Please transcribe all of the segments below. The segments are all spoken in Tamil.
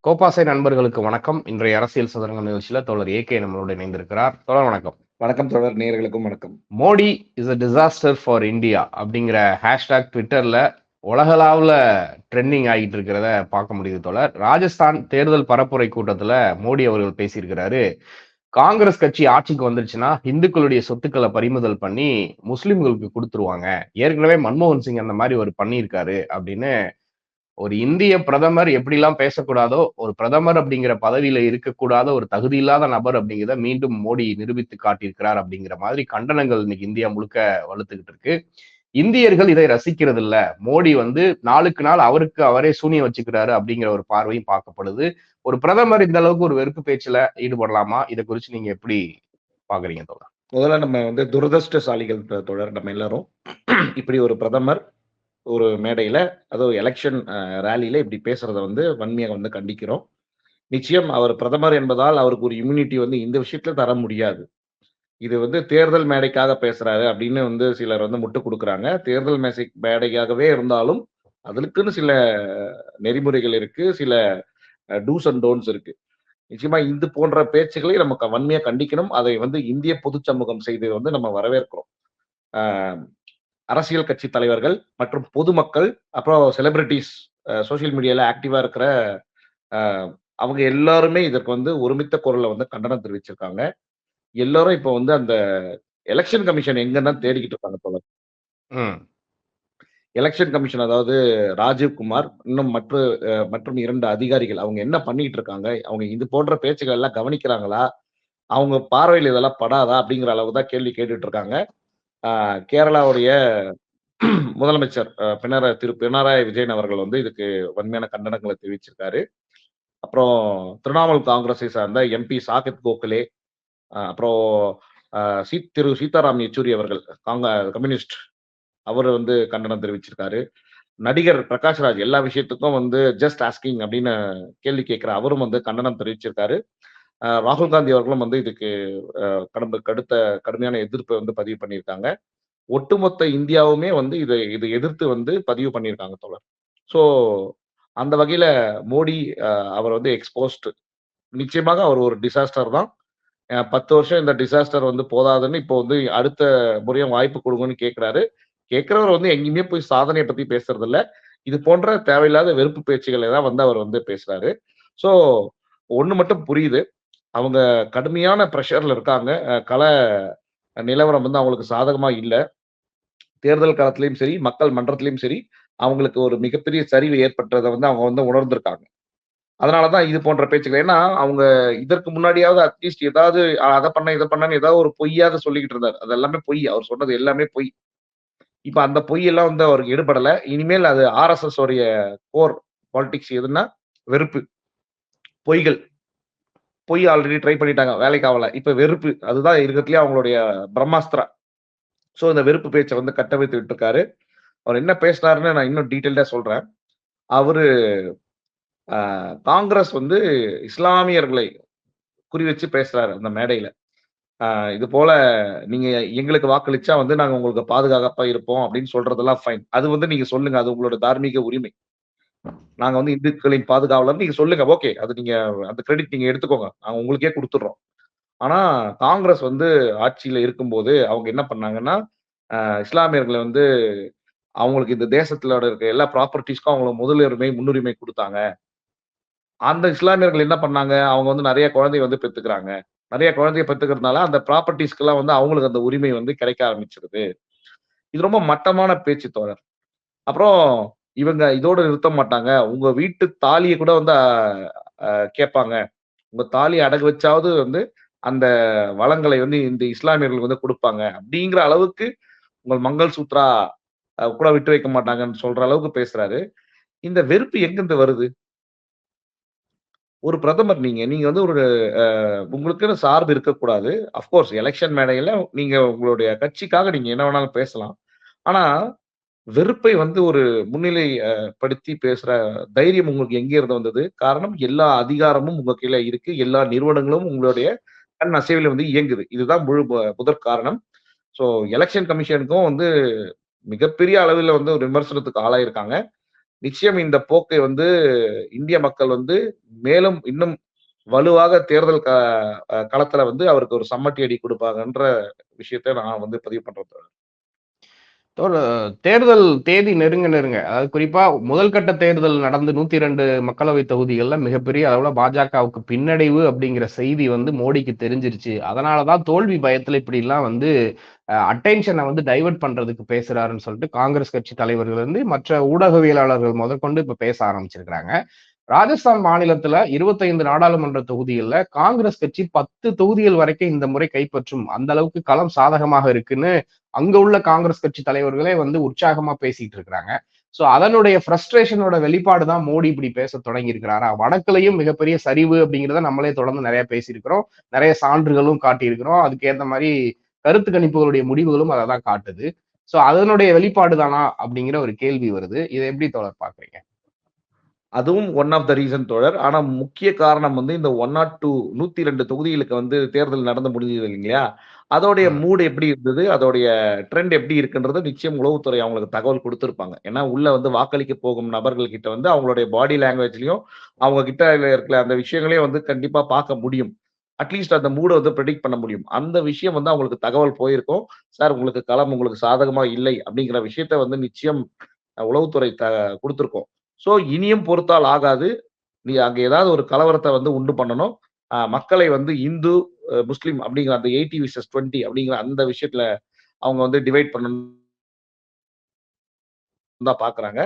கோபாசை நண்பர்களுக்கு வணக்கம். இன்றைய அரசியல் சதுரங்க நிகழ்ச்சியில தோழர் ஏகே நம்மளோட இணைந்திருக்கிறார். தோழர் வணக்கம். வணக்கம் தொடர் நேயர்களுக்கும் வணக்கம். Modi is a disaster for India அப்படிங்கிற ஹேஷ்டாக் ட்விட்டர்ல உலகளாவுல ட்ரெண்டிங் ஆகிட்டு இருக்கிறத பார்க்க முடியுது தோழர். ராஜஸ்தான் தேர்தல் பரப்புரை கூட்டத்துல மோடி அவர்கள் பேசியிருக்கிறாரு. காங்கிரஸ் கட்சி ஆட்சிக்கு வந்துருச்சுன்னா இந்துக்களுடைய சொத்துக்களை பறிமுதல் பண்ணி முஸ்லிம்களுக்கு கொடுத்துருவாங்க. ஏற்கனவே மன்மோகன் சிங் அந்த மாதிரி ஒரு பண்ணியிருக்காரு அப்படின்னு ஒரு இந்திய பிரதமர் எப்படிலாம் பேசக்கூடாதோ ஒரு பிரதமர் அப்படிங்கிற பதவியில இருக்கக்கூடாத ஒரு தகுதி இல்லாத நபர் அப்படிங்கிறத மீண்டும் மோடி நிரூபித்து காட்டியிருக்கிறார் அப்படிங்கிற மாதிரி கண்டனங்கள் இன்னைக்கு இந்தியா முழுக்க வலுத்துக்கிட்டு இருக்கு. இந்தியர்கள் இதை ரசிக்கிறது இல்ல மோடி வந்து நாளுக்கு நாள் அவருக்கு அவரே சூனியம் வச்சுக்கிறாரு அப்படிங்கிற ஒரு பார்வையும் பார்க்கப்படுது. ஒரு பிரதமர் இந்த அளவுக்கு ஒரு வெறுப்பு பேச்சுல ஈடுபடலாமா? இதை குறிச்சு நீங்க எப்படி பாக்குறீங்க தோழர்? முதல்ல நம்ம வந்து துரதிருஷ்டசாலிகள் தொடர் நம்ம எல்லாரும். இப்படி ஒரு பிரதமர் ஒரு மேடையில அதுவும் எலெக்ஷன் ரேலியில இப்படி பேசுறத வந்து வன்மையாக வந்து கண்டிக்கிறோம். நிச்சயம் அவர் பிரதமர் என்பதால் அவருக்கு ஒரு இம்யூனிட்டி வந்து இந்த விஷயத்துல தர முடியாது. இது வந்து தேர்தல் மேடைக்காக பேசுறாரு அப்படின்னு வந்து சிலர் வந்து முட்டு கொடுக்குறாங்க. தேர்தல் மேசை மேடைக்காகவே இருந்தாலும் அதுக்குன்னு சில நெறிமுறைகள் இருக்கு. சில டூஸ் அண்ட் டோன்ஸ் இருக்கு. நிச்சயமா இது போன்ற பேச்சுக்களை நமக்கு வன்மையா கண்டிக்கணும். அதை வந்து இந்திய பொது சமூகம் செய்து வந்து நம்ம வரவேற்கிறோம். அரசியல் கட்சி தலைவர்கள் மற்றும் பொதுமக்கள் அப்புறம் செலிபிரிட்டிஸ் சோஷியல் மீடியால ஆக்டிவா இருக்கிற அவங்க எல்லாருமே இதற்கு வந்து ஒருமித்த குரல்ல வந்து கண்டனம் தெரிவிச்சிருக்காங்க. எல்லாரும் இப்போ வந்து அந்த எலெக்ஷன் கமிஷன் எங்கன்னா தேடிக்கிட்டு இருக்காங்க போல. எலெக்ஷன் கமிஷன் அதாவது ராஜீவ் குமார் இன்னும் மற்ற மற்றும் இரண்டு அதிகாரிகள் அவங்க என்ன பண்ணிட்டு இருக்காங்க? அவங்க இது போன்ற பேச்சுகள் எல்லாம் கவனிக்கிறாங்களா? அவங்க பார்வையில் இதெல்லாம் படாதா? அப்படிங்கிற அளவு தான் கேள்வி கேட்டுட்டு இருக்காங்க. ஆஹ், கேரளாவுடைய முதலமைச்சர் பினராயி திரு பினராயி விஜயன் அவர்கள் வந்து இதுக்கு வன்மையான கண்டனங்களை தெரிவிச்சிருக்காரு. அப்புறம் திரிணாமுல் காங்கிரஸை சார்ந்த எம்பி சாகித் கோகலே அப்புறம் சீத் சீ திரு சீதாராம் யெச்சூரி அவர்கள் காங்க கம்யூனிஸ்ட் அவர் வந்து கண்டனம் தெரிவிச்சிருக்காரு. நடிகர் பிரகாஷ்ராஜ் எல்லா விஷயத்துக்கும் வந்து ஜஸ்ட் ஆஸ்கிங் அப்படின்னு கேள்வி கேட்கிற அவரும் வந்து கண்டனம் தெரிவிச்சிருக்காரு. ராகுல் காந்தி அவர்களும் வந்து இதுக்கு அஹ், கடுத்த கடுமையான எதிர்ப்பை வந்து பதிவு பண்ணியிருக்காங்க. ஒட்டுமொத்த இந்தியாவுமே வந்து இதை இதை எதிர்த்து வந்து பதிவு பண்ணியிருக்காங்க தோழர். ஸோ அந்த வகையில மோடி அவர் வந்து எக்ஸ்போஸ்ட் நிச்சயமாக அவர் ஒரு டிசாஸ்டர் தான். பத்து வருஷம் இந்த டிசாஸ்டர் வந்து போதாதுன்னு இப்போ வந்து அடுத்த முறையும் வாய்ப்பு கொடுங்கன்னு கேட்கிறாரு கேட்கிறவர் வந்து எங்கேயுமே போய் சாதனையை பத்தி பேசுறது இல்லை இது போன்ற தேவையில்லாத வெறுப்பு பேச்சுகளை தான் வந்து அவர் வந்து பேசுறாரு. ஸோ ஒன்று மட்டும் புரியுது. அவங்க கடுமையான ப்ரெஷர்ல இருக்காங்க. கல நிலவரம் வந்து அவங்களுக்கு சாதகமா இல்லை. தேர்தல் காலத்திலயும் சரி மக்கள் மன்றத்திலயும் சரி அவங்களுக்கு ஒரு மிகப்பெரிய சரிவு ஏற்பட்டதை வந்து அவங்க வந்து உணர்ந்திருக்காங்க. அதனாலதான் இது போன்ற பேச்சுக்கள். ஏன்னா அவங்க இதற்கு முன்னாடியாவது அட்லீஸ்ட் ஏதாவது அதை பண்ண இதை பண்ணன்னு ஏதாவது ஒரு பொய்யாத சொல்லிக்கிட்டு இருந்தார். அது எல்லாமே பொய். அவர் சொன்னது எல்லாமே பொய். இப்ப அந்த பொய் எல்லாம் வந்து அவருக்கு ஈடுபடல இனிமேல் அது ஆர்எஸ்எஸ் உடைய கோர் பாலிடிக்ஸ் எதுன்னா வெறுப்பு. பொய்கள். பொய் ஆல்ரெடி ட்ரை பண்ணிட்டாங்க வேலைக்கு ஆகல இப்ப வெறுப்பு. அதுதான் இருக்கிறதுலயே அவங்களுடைய பிரம்மாஸ்திரா ஸோ இந்த வெறுப்பு பேச்சை வந்து கட்டமைத்து விட்டுருக்காரு. அவர் என்ன பேசினாருன்னு நான் இன்னும் டீட்டெயில்டா சொல்றேன். அவரு காங்கிரஸ் வந்து இஸ்லாமியர்களை குறி வச்சு பேசுறாரு அந்த மேடையில. இது போல நீங்க எங்களுக்கு வாக்களிச்சா வந்து நாங்க உங்களுக்கு பாதுகாப்பா இருப்போம் அப்படின்னு சொல்றதெல்லாம் ஃபைன் அது வந்து நீங்க சொல்லுங்க அது உங்களோட தார்மீக உரிமை. நாங்க வந்து இந்துக்களின் பாதுகாவலர் நீங்க சொல்லுங்க. ஓகே அது நீங்க அந்த கிரெடிட் நீங்க எடுத்துக்கோங்க. நாங்க உங்களுக்கே கொடுத்துட்றோம். ஆனா காங்கிரஸ் வந்து ஆட்சியில இருக்கும்போது அவங்க என்ன பண்ணாங்கன்னா இஸ்லாமியர்களை வந்து அவங்களுக்கு இந்த தேசத்துல இருக்க எல்லா ப்ராப்பர்ட்டிஸ்க்கும் அவங்களுக்கு முதலுரிமை முன்னுரிமை கொடுத்தாங்க. அந்த இஸ்லாமியர்கள் என்ன பண்ணாங்க? அவங்க வந்து நிறைய குழந்தைய வந்து பெற்றுக்கிறாங்க நிறைய குழந்தைய பெற்றுக்கிறதுனால அந்த ப்ராப்பர்ட்டிஸ்க்கெல்லாம் வந்து அவங்களுக்கு அந்த உரிமை வந்து கிடைக்க ஆரம்பிச்சிருது. இது ரொம்ப மட்டமான பேச்சு தோழர். அப்புறம் இவங்க இதோட நிறுத்த மாட்டாங்க. உங்க வீட்டு தாலியை கூட வந்து கேட்பாங்க. உங்க தாலி அடகு வச்சாவது வந்து அந்த வளங்களை வந்து இந்த இஸ்லாமியர்களுக்கு வந்து கொடுப்பாங்க. அப்படிங்கிற அளவுக்கு உங்கள் மங்கள் சூத்ரா கூட விட்டு வைக்க மாட்டாங்கன்னு சொல்ற அளவுக்கு பேசுறாரு. இந்த வெறுப்பு எங்கிருந்து வருது? ஒரு பிரதமர் நீங்க நீங்க வந்து ஒரு அஹ், உங்களுக்குன்னு சார்பு இருக்கக்கூடாது. அஃப்கோர்ஸ் எலெக்ஷன் மேடையில நீங்க உங்களுடைய கட்சிக்காக நீங்க என்ன வேணாலும் பேசலாம். ஆனா வெறுப்பை வந்து ஒரு முன்னிலை படுத்தி பேசுற தைரியம் உங்களுக்கு எங்க இருந்து வந்தது? காரணம் எல்லா அதிகாரமும் உங்க கீழே இருக்கு. எல்லா நிறுவனங்களும் உங்களுடைய கண் அசைவில் வந்து இயங்குது. இதுதான் முழு முதற் காரணம். ஸோ எலெக்ஷன் கமிஷனுக்கும் வந்து மிகப்பெரிய அளவில் வந்து ஒரு விமர்சனத்துக்கு ஆளாயிருக்காங்க. நிச்சயம் இந்த போக்கை வந்து இந்திய மக்கள் வந்து மேலும் இன்னும் வலுவாக தேர்தல் க களத்துல வந்து அவருக்கு ஒரு சம்மட்டி அடி கொடுப்பாங்கன்ற விஷயத்த நான் வந்து பதிவு பண்றேன் தேர்தல் தேதி நெருங்க நெருங்க அதாவது குறிப்பா முதல் கட்ட தேர்தல் நடந்து 102 மக்களவை தொகுதிகள்ல மிகப்பெரிய அளவுல பாஜகவுக்கு பின்னடைவு அப்படிங்கிற செய்தி வந்து மோடிக்கு தெரிஞ்சிருச்சு. அதனாலதான் தோல்வி பயத்துல இப்படிலாம் வந்து அட்டென்ஷனை வந்து டைவர்ட் பண்றதுக்கு பேசுறாருன்னு சொல்லிட்டு காங்கிரஸ் கட்சி தலைவர்கள் இருந்து மற்ற ஊடகவியலாளர்கள் முதற்கொண்டு இப்ப பேச ஆரம்பிச்சிருக்கிறாங்க. ராஜஸ்தான் மாநிலத்துல 25 நாடாளுமன்ற தொகுதிகள்ல காங்கிரஸ் கட்சி 10 தொகுதிகள் வரைக்கும் இந்த முறை கைப்பற்றும். அந்த அளவுக்கு களம் சாதகமாக இருக்குன்னு அங்க உள்ள காங்கிரஸ் கட்சி தலைவர்களே வந்து உற்சாகமா பேசிட்டு இருக்கிறாங்க. ஸோ அதனுடைய ஃப்ரஸ்ட்ரேஷனோட வெளிப்பாடு தான் மோடி இப்படி பேச தொடங்கி இருக்கிறாரா? மிகப்பெரிய சரிவு அப்படிங்கிறத நம்மளே தொடர்ந்து நிறைய பேசியிருக்கிறோம். நிறைய சான்றுகளும் காட்டியிருக்கிறோம். அதுக்கேற்ற மாதிரி கருத்து கணிப்புகளுடைய முடிவுகளும் அதை தான் காட்டுது. ஸோ அதனுடைய வெளிப்பாடு தானா அப்படிங்கிற ஒரு கேள்வி வருது. இதை எப்படி தொடர் பார்க்குறீங்க? அதுவும் ஒன் ஆஃப் த ரீசன் தோழர். ஆனா முக்கிய காரணம் வந்து இந்த 102 102 தொகுதிகளுக்கு வந்து தேர்தல் நடந்து முடிஞ்சது இல்லைங்களா? அதோடைய. மூட் எப்படி இருந்தது? அதோடைய ட்ரெண்ட் எப்படி இருக்குன்றத நிச்சயம் உளவுத்துறை அவங்களுக்கு தகவல் குடுத்திருப்பாங்க. ஏன்னா உள்ள வந்து வாக்களிக்க போகும் நபர்கள் கிட்ட வந்து அவங்களுடைய பாடி லாங்குவேஜ்லயும், அவங்க கிட்ட இருக்கிற அந்த விஷயங்களையும் வந்து கண்டிப்பா பார்க்க முடியும். அட்லீஸ்ட் அந்த மூட வந்து பிரெடிக்ட் பண்ண முடியும். அந்த விஷயம் வந்து அவங்களுக்கு தகவல் போயிருக்கும். சார் உங்களுக்கு களம் உங்களுக்கு சாதகமா இல்லை அப்படிங்கிற விஷயத்த வந்து நிச்சயம் உளவுத்துறை த குடுத்திருக்கும். ஸோ இனியும் பொறுத்தால் ஆகாது. நீ அங்கே ஏதாவது ஒரு கலவரத்தை வந்து உண்டு பண்ணணும். மக்களை வந்து இந்து, முஸ்லீம் அப்படிங்கிற அந்த 80 விசஸ் 20 அப்படிங்கிற அந்த விஷயத்துல அவங்க வந்து டிவைட் பண்ணணும் தான் பார்க்குறாங்க.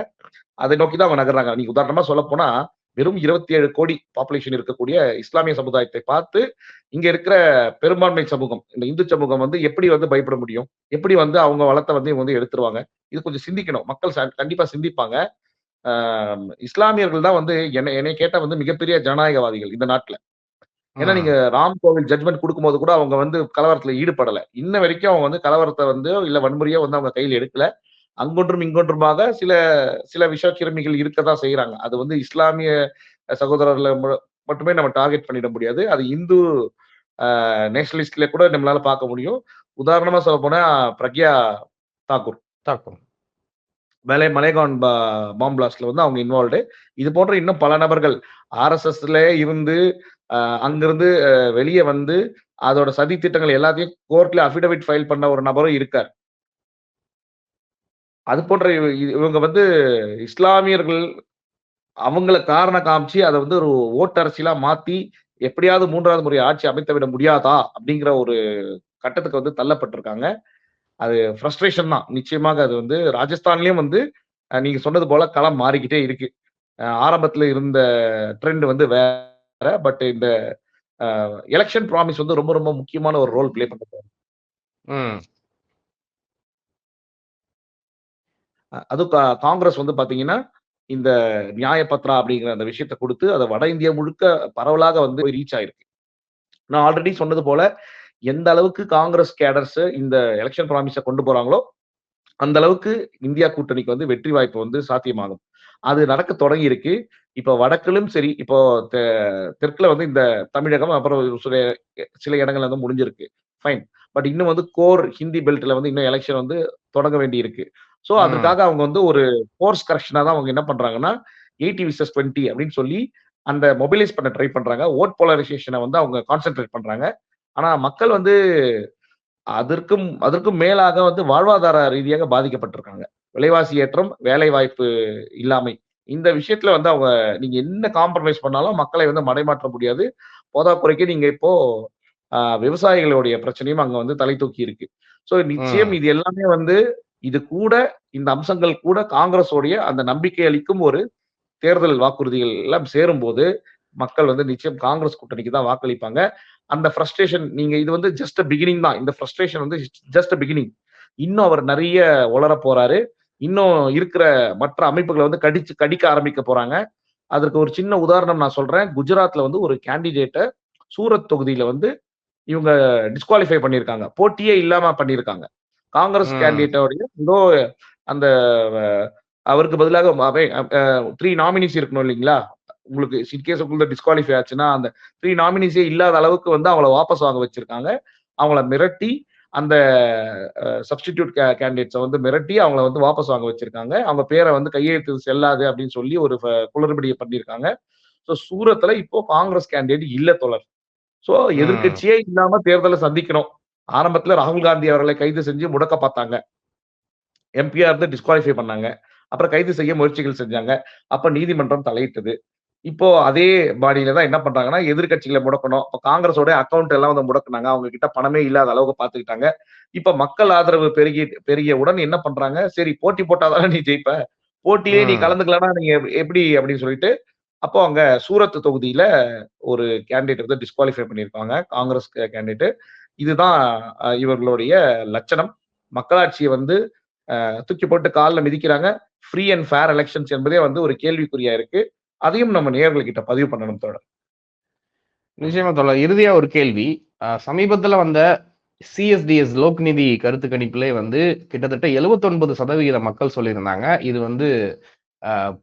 அதை நோக்கி தான் அவங்க நகர்றாங்க. நீங்க உதாரணமா சொல்லப்போனா, வெறும் 27 கோடி பாப்புலேஷன் இருக்கக்கூடிய இஸ்லாமிய சமுதாயத்தை பார்த்து, இங்க இருக்கிற பெரும்பான்மை சமூகம், இந்த இந்து சமூகம் வந்து எப்படி வந்து பயப்பட முடியும்? எப்படி வந்து அவங்க வளத்தை வந்து இவங்க வந்து எடுத்துருவாங்க? இது கொஞ்சம் சிந்திக்கணும். மக்கள் ச கண்டிப்பா சிந்திப்பாங்க. இஸ்லாமியர்கள் தான் வந்து என்ன என்னைய கேட்டா வந்து மிகப்பெரிய ஜனநாயகவாதிகள் இந்த நாட்ல. ஏன்னா நீங்க. ராம் கோவில் ஜட்ஜ்மென்ட் குடுக்கும்போது கூட அவங்க வந்து கலவரத்துல ஈடுபடல. இன்ன வரைக்கும் அவங்க வந்து கலவரத்த வந்து இல்ல வன்முறைய வந்து அவங்க கையில எடுக்கல. அங்கொன்றும் இங்கொன்றுமாக சில சில விஷக்கிருமிகள் இருக்கத்தான் செய்றாங்க. அது வந்து இஸ்லாமிய சகோதரர்கள மட்டுமே நம்ம டார்கெட் பண்ணிட முடியாது. அது இந்து நேஷனலிஸ்ட்ல கூட நம்மளால பார்க்க முடியும். உதாரணமா சொல்லப்போனா பிரக்யா தாக்கூர். தாக்கும். மேலே மலைகான் பா பாம் பிளாஸ்ட்ல வந்து அவங்க இன்வால்வ்டு. இது போன்ற இன்னும் பல நபர்கள் ஆர்எஸ்எஸ்ல இருந்து அங்கிருந்து வெளியே வந்து அதோட சதி திட்டங்கள் எல்லாத்தையும் கோர்ட்ல அஃபிடவிட் ஃபைல் பண்ண ஒரு நபரும் இருக்கார். அது போன்ற இவங்க வந்து இஸ்லாமியர்கள் அவங்கள காரணம் காமிச்சு அதை வந்து ஒரு ஓட்டரசியலா மாத்தி, எப்படியாவது மூன்றாவது முறை ஆட்சி அமைத்து விட முடியாதா? அப்படிங்கிற ஒரு கட்டத்துக்கு வந்து தள்ளப்பட்டிருக்காங்க. அது ஃப்ரஸ்ட்ரேஷன் தான். நிச்சயமாக அது வந்து ராஜஸ்தான்லயும் வந்து நீங்க சொன்னது போல களம் மாறிக்கிட்டே இருக்கு. ஆரம்பத்துல இருந்த ட்ரெண்ட் வந்து வேற. பட் இந்த எலக்ஷன் ப்ராமிஸ் வந்து ரொம்ப ரொம்ப முக்கியமான ஒரு ரோல் ப்ளே பண்ணுது. ம். அ அதுவும் கா காங்கிரஸ் வந்து பார்த்தீங்கன்னா, இந்த நியாய பத்ரா அப்படிங்கிற அந்த விஷயத்த குடுத்து, அத வட இந்தியா முழுக்க பரவலாக வந்து ரீச் ஆயிருக்கு. நான் ஆல்ரெடி சொன்னது போல, எந்த அளவுக்கு காங்கிரஸ் கேடர்ஸ் இந்த எலக்ஷன் ப்ராமிஸ கொண்டு போறாங்களோ, அந்த அளவுக்கு இந்தியா கூட்டணிக்கு வந்து வெற்றி வாய்ப்பு வந்து சாத்தியமாகும். அது நடக்க தொடங்கியிருக்கு. இப்ப வடக்கிலும் சரி, இப்போ தெற்குல வந்து இந்த தமிழகம், அப்புறம் சில சில இடங்கள்ல வந்து முடிஞ்சிருக்கு. ஃபைன். பட் இன்னும் வந்து கோர் ஹிந்தி பெல்ட்ல வந்து இன்னும் எலக்ஷன் வந்து தொடங்க வேண்டியிருக்கு. சோ ம். அதற்காக அவங்க வந்து ஒரு கோர்ஸ் கரெக்ஷனா தான் அவங்க என்ன பண்றாங்கன்னா, 80 விசஸ் 20 அப்படின்னு சொல்லி அந்த மொபைலைஸ் பண்ண ட்ரை பண்றாங்க. வோட் போலரைசேஷன வந்து அவங்க கான்சன்ட்ரேட் பண்றாங்க. ஆனா மக்கள் வந்து அதற்கும் அதற்கும் மேலாக வந்து வாழ்வாதார ரீதியாக பாதிக்கப்பட்டிருக்காங்க. விலைவாசி ஏற்றம், வேலைவாய்ப்பு இல்லாமை. இந்த விஷயத்துல வந்து அவங்க நீங்க என்ன காம்ப்ரமைஸ் பண்ணாலும் மக்களை வந்து மடைமாற்ற முடியாது. போதாக்குறைக்கு நீங்க இப்போ விவசாயிகளுடைய பிரச்சனையும் அங்க வந்து தலை தூக்கி இருக்கு. சோ நிச்சயம். இது எல்லாமே வந்து இது கூட இந்த அம்சங்கள் கூட காங்கிரஸோடைய அந்த நம்பிக்கை அளிக்கும் ஒரு தேர்தல் வாக்குறுதிகள் எல்லாம் சேரும்போது, மக்கள் வந்து நிச்சயம் காங்கிரஸ் கூட்டணிக்கு தான் வாக்களிப்பாங்க. அந்த ஃப்ரஸ்ட்ரேஷன் நீங்க இது வந்து ஜஸ்ட் பிகினிங் தான். இந்த ஃப்ரஸ்ட்ரேஷன் வந்து ஜஸ்ட் பிகினிங். இன்னும் அவர் நெறைய உளரப் போறாரு. இன்னும் இருக்கிற மற்ற அமைப்புகள வந்து கடிச்சு கடிக்க ஆரம்பிக்க போறாங்க. அதற்கு ஒரு சின்ன உதாரணம் நான் சொல்றேன். குஜராத்ல வந்து ஒரு கேண்டிடேட்ட சூரத் தொகுதியில வந்து இவங்க டிஸ்குவாலிஃபை பண்ணியிருக்காங்க. போட்டியே இல்லாம பண்ணியிருக்காங்க. காங்கிரஸ். கேண்டிடேட்டோடைய ஏதோ அந்த அவருக்கு பதிலாக 3 நாமினீஸ் இருக்கணும் இல்லீங்களா? உங்களுக்கு இன்கேஸ் உங்களுக்கு டிஸ்குவாலிஃபை ஆச்சுன்னா, அந்த த்ரீ நாமினிஸே இல்லாத அளவுக்கு வந்து அவங்கள வாபஸ் வாங்க வச்சிருக்காங்க. அவங்கள மிரட்டி, அந்த சப்ஸ்டிடியூட் கேண்டிடேட்ஸை வந்து மிரட்டி அவங்கள வந்து வாபஸ் வாங்க வச்சிருக்காங்க. அவங்க பேரை வந்து கையெழுத்து செல்லாது அப்படின்னு சொல்லி ஒரு குளறுபடியை பண்ணியிருக்காங்க ஸோ சூரத்துல இப்போ காங்கிரஸ் கேண்டிடேட் இல்ல தொடர் ஸோ எதிர்க்கட்சியே இல்லாம தேர்தலை சந்திக்கணும். ஆரம்பத்துல ராகுல் காந்தி அவர்களை கைது செஞ்சு முடக்க பார்த்தாங்க. எம்பியா இருந்து டிஸ்குவாலிஃபை பண்ணாங்க. அப்புறம் கைது செய்ய முயற்சிகள் செஞ்சாங்க. அப்ப நீதிமன்றம் தலையிட்டது. இப்போ அதே பாடியில தான் என்ன பண்றாங்கன்னா எதிர்க்கட்சிகளை முடக்கணும். இப்போ காங்கிரஸோட அக்கௌண்ட் எல்லாம் வந்து முடக்குனாங்க. அவங்க கிட்ட பணமே இல்லாத அளவுக்கு பாத்துக்கிட்டாங்க. இப்ப மக்கள் ஆதரவு பெருகி பெருகியவுடன் என்ன பண்றாங்க? சரி போட்டி போட்டாதானே நீ ஜெயிப்ப. போட்டியே நீ. கலந்துக்கலன்னா நீங்க எப்- எப்படி அப்படின்னு சொல்லிட்டு அப்போ அங்க சூரத் தொகுதியில ஒரு கேண்டிடேட் வந்து டிஸ்குவாலிஃபை பண்ணியிருக்காங்க. காங்கிரஸ் கேண்டிடேட் இதுதான் இவர்களுடைய லட்சணம். மக்களாட்சியை வந்து தூக்கி போட்டு காலில் மிதிக்கிறாங்க. ஃப்ரீ அண்ட் ஃபேர் எலெக்ஷன்ஸ் என்பதே வந்து ஒரு கேள்விக்குறியா இருக்கு. அதையும் நம்ம நேயர்கள்கிட்ட பதிவு பண்ணணும் தோழர். நிச்சயமா தோழர். இறுதியா ஒரு கேள்வி. சமீபத்துல வந்த சிஎஸ்டிஎஸ் லோக்நிதி கருத்து கணிப்பிலே வந்து கிட்டத்தட்ட 79% சதவிகித மக்கள் சொல்லியிருந்தாங்க. இது வந்து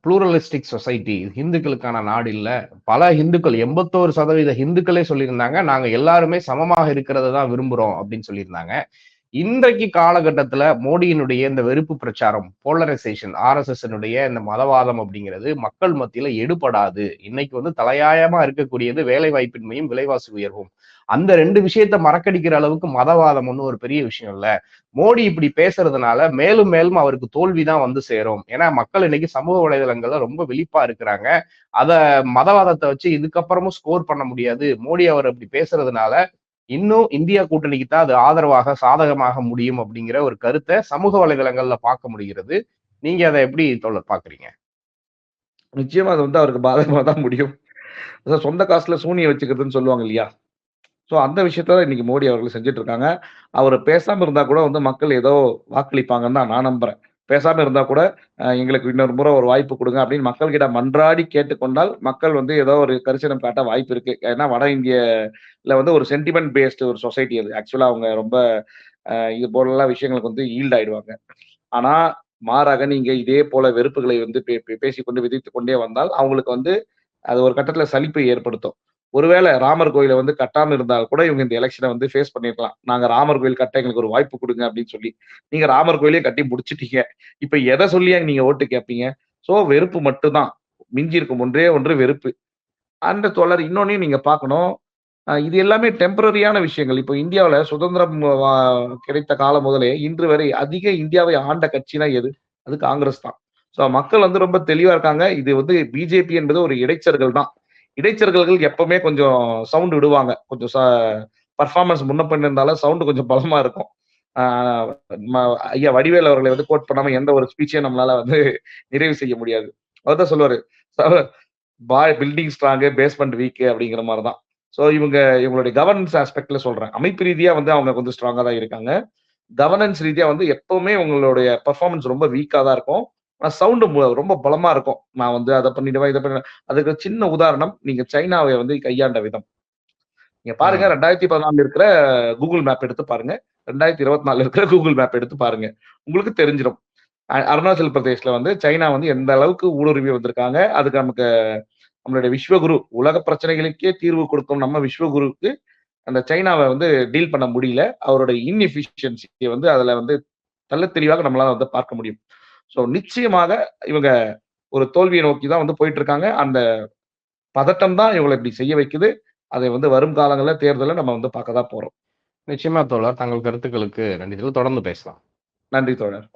ப்ளூரலிஸ்டிக் சொசைட்டி ஹிந்துக்களுக்கான நாடு இல்ல. பல ஹிந்துக்கள் எண்பத்தோரு சதவீத ஹிந்துக்களே சொல்லியிருந்தாங்க. நாங்க எல்லாருமே சமமாக இருக்கிறத தான் விரும்புறோம் அப்படின்னு சொல்லியிருந்தாங்க. இன்றைக்கு காலகட்டத்துல மோடியினுடைய இந்த வெறுப்பு பிரச்சாரம் போலரைசேஷன் ஆர்எஸ்எஸ் இந்த மதவாதம் அப்படிங்கிறது மக்கள் மத்தியில எடுபடாது. இன்னைக்கு வந்து தலையாயமா இருக்கக்கூடியது வேலை வாய்ப்பின்மையும் விலைவாசி உயர்வும். அந்த ரெண்டு விஷயத்த மறக்கடிக்கிற அளவுக்கு மதவாதம் ஒன்று ஒரு பெரிய விஷயம் இல்ல. மோடி இப்படி பேசுறதுனால மேலும் மேலும் அவருக்கு தோல்விதான் வந்து சேரும். ஏன்னா மக்கள் இன்னைக்கு சமூக வலைதளங்கள்ல ரொம்ப விழிப்பா இருக்கிறாங்க. அத மதவாதத்தை வச்சு இதுக்கப்புறமும் ஸ்கோர் பண்ண முடியாது. மோடி அவர் அப்படி பேசுறதுனால இன்னும் இந்தியா கூட்டணிக்கு தான் அது ஆதரவாக சாதகமாக முடியும் அப்படிங்கிற ஒரு கருத்தை சமூக வலைதளங்கள்ல பார்க்க முடிகிறது. நீங்க அதை எப்படி தோழர் பாக்குறீங்க நிச்சயமா அது வந்து அவருக்கு பாதகமா தான் முடியும். அதான் சொந்த காசுல சூனியை வச்சுக்கிறதுன்னு சொல்லுவாங்க இல்லையா? ஸோ அந்த விஷயத்த இன்னைக்கு மோடி அவர்கள் செஞ்சுட்டு இருக்காங்க. அவர் பேசாம இருந்தா கூட வந்து மக்கள் ஏதோ வாக்களிப்பாங்கன்னு தான் நான் நம்புறேன். பேசாமல் இருந்தால் கூட எங்களுக்கு இன்னொரு முறை ஒரு வாய்ப்பு கொடுங்க அப்படின்னு மக்கள்கிட்ட மன்றாடி கேட்டுக்கொண்டால் மக்கள் வந்து ஏதோ ஒரு கரிசனம் காட்ட வாய்ப்பு இருக்கு. ஏன்னா வட இந்தியல வந்து ஒரு சென்டிமெண்ட் பேஸ்டு ஒரு சொசைட்டி அது. ஆக்சுவலாக அவங்க ரொம்ப இது போலலாம் விஷயங்களுக்கு வந்து ஈல்ட் ஆயிடுவாங்க. ஆனால் மாறாக நீங்க இதே போல வெறுப்புகளை வந்து பே- பே- பேசிக்கொண்டு விதித்து கொண்டே வந்தால் அவங்களுக்கு வந்து அது ஒரு கட்டத்தில் சலிப்பை ஏற்படுத்தும். ஒருவேளை ராமர் கோயிலை வந்து கட்டாம இருந்தால் கூட இவங்க இந்த எலெக்ஷனை வந்து ஃபேஸ் பண்ணிருக்கலாம் நாங்க ராமர் கோயில் கட்ட எங்களுக்கு ஒரு வாய்ப்பு கொடுங்க அப்படின்னு சொல்லி நீங்க ராமர் கோயிலே கட்டி முடிச்சிட்டீங்க. இப்ப எதை சொல்லியா நீங்க ஓட்டு கேட்பீங்க சோ வெறுப்பு மட்டும்தான். மிஞ்சி இருக்கும் ஒன்றே ஒன்று வெறுப்பு. அந்த தொடர் இன்னொன்னையும் நீங்க பார்க்கணும். இது எல்லாமே டெம்பரரியான விஷயங்கள். இப்போ இந்தியாவில் சுதந்திரம் வா- கிடைத்த காலம் முதலே இன்று வரை அதிக இந்தியாவை ஆண்ட கட்சினா எது? அது காங்கிரஸ் தான். ஸோ மக்கள் வந்து ரொம்ப தெளிவா இருக்காங்க. இது வந்து பிஜேபி என்பது ஒரு இடைச்சர்கள் தான். இடைச்சர்கள் எப்பவுமே கொஞ்சம் சவுண்ட் விடுவாங்க. கொஞ்சம் பர்ஃபார்மன்ஸ் முன்ன பண்ணி சவுண்டு கொஞ்சம் பலமா இருக்கும். ஐயா வடிவேல் அவர்களை வந்து கோட் பண்ணாம எந்த ஒரு ஸ்பீச்சையும் நம்மளால வந்து நிறைவு செய்ய முடியாது. அவர்தான் சொல்லுவாரு பாய் பில்டிங் ஸ்ட்ராங்கு பேஸ்மெண்ட் வீக்கு அப்படிங்கிற மாதிரி தான் ஸோ இவங்க இவங்களுடைய கவர்னன்ஸ் ஆஸ்பெக்ட்ல சொல்றேன். அமைப்பு ரீதியா வந்து அவங்க கொஞ்சம் ஸ்ட்ராங்கா தான் இருக்காங்க. கவர்னன்ஸ் ரீதியா வந்து எப்பவுமே உங்களுடைய பர்ஃபார்மன்ஸ் ரொம்ப வீக்கா தான் இருக்கும். சவுண்டு ரொம்ப பலமா இருக்கும். நான் வந்து அதை பண்ணிடுவேன் இதை பண்ணிடுவேன். அதுக்கு சின்ன உதாரணம் நீங்க சைனாவை வந்து கையாண்ட விதம். நீங்க பாருங்க. ரெண்டாயிரத்தி பதினாலுல இருக்கிற கூகுள் மேப் எடுத்து பாருங்க. ரெண்டாயிரத்தி இருபத்தி நாலுல இருக்கிற கூகுள் மேப் எடுத்து பாருங்க. உங்களுக்கு தெரிஞ்சிடும் அருணாச்சல் பிரதேஷ்ல வந்து சைனா வந்து எந்த அளவுக்கு ஊடுருவி வந்திருக்காங்க? அதுக்கு நமக்கு நம்மளுடைய விஸ்வகுரு உலக பிரச்சனைகளுக்கே தீர்வு கொடுக்கும் நம்ம விஸ்வகுருக்கு அந்த சைனாவை வந்து டீல் பண்ண முடியல. அவருடைய இன்எஃபிஷியன்சியை வந்து அதுல வந்து தெள்ள தெளிவாக நம்மளால வந்து பார்க்க முடியும். ஸோ நிச்சயமாக இவங்க ஒரு தோல்வியை நோக்கி தான் வந்து போயிட்டு இருக்காங்க அந்த பதட்டம் தான் இவங்களை இப்படி செய்ய வைக்குது. அதை வந்து வரும் காலங்களில் தேர்தலை நம்ம வந்து பார்க்க தான் போறோம். நிச்சயமா தோழர். தங்கள் கருத்துக்களுக்கு நன்றி தொடர்ந்து பேசலாம். நன்றி தோழர்.